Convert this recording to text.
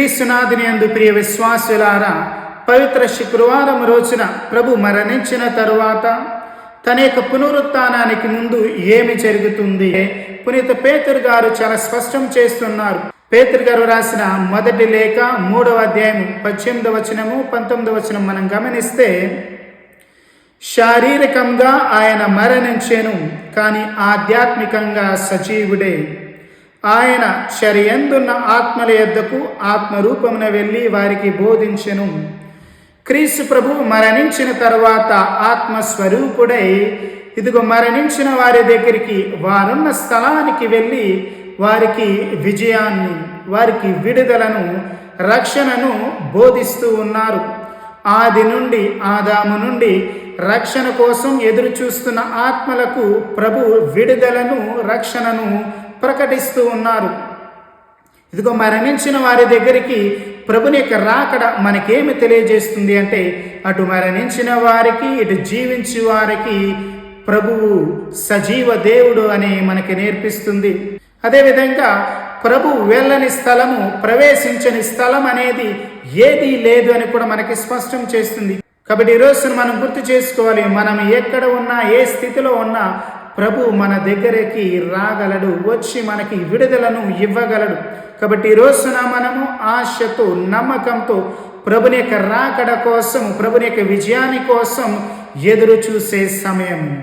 క్రీస్తునాథుని అందు ప్రియ విశ్వాసులారా పవిత్ర శుక్రవారం రోజున ప్రభు మరణించిన తరువాత తన యొక్క పునరుత్నానికి ముందు ఏమి జరుగుతుంది? పునీత పేతురు గారు చాలా స్పష్టం చేస్తున్నారు. పేతురు గారు రాసిన మొదటి లేఖ మూడవ అధ్యాయం పద్దెనిమిదవ వచనము పంతొమ్మిదవ వచనం మనం గమనిస్తే శారీరకంగా ఆయన మరణించేను కానీ ఆధ్యాత్మికంగా సజీవుడే. ఆయన చరియందున్న ఆత్మల యొద్దకు ఆత్మరూపమున వెళ్ళి వారికి బోధించెను. క్రీస్తు ప్రభు మరణించిన తర్వాత ఆత్మస్వరూపుడై ఇదిగో మరణించిన వారి దగ్గరికి వారున్న స్థలానికి వెళ్ళి వారికి విజయాన్ని వారికి విడుదలను రక్షణను బోధిస్తూ ఉన్నారు. ఆది నుండి ఆదాము నుండి రక్షణ కోసం ఎదురు చూస్తున్న ఆత్మలకు ప్రభు విడుదలను రక్షణను ప్రకటిస్తూ ఉన్నారు. ఇదిగో మరణించిన వారి దగ్గరికి ప్రభుని యొక్క రాకడ మనకేమి తెలియజేస్తుంది అంటే అటు మరణించిన వారికి ఇటు జీవించి వారికి ప్రభువు సజీవ దేవుడు అని మనకి నేర్పిస్తుంది. అదేవిధంగా ప్రభు వెళ్ళని స్థలము ప్రవేశించని స్థలం అనేది ఏదీ లేదు అని కూడా మనకి స్పష్టం చేస్తుంది. కాబట్టి ఈ రోజున మనం గుర్తు చేసుకోవాలి మనం ఎక్కడ ఉన్నా ఏ స్థితిలో ఉన్నా ప్రభు మన దగ్గరికి రాగలడు వచ్చి మనకి విడుదలను ఇవ్వగలడు. కాబట్టి ఈరోజున రోజున మనము ఆశతో నమ్మకంతో ప్రభుని యొక్క రాకడ కోసం ప్రభుని యొక్క విజయాని కోసం ఎదురు చూసే సమయం.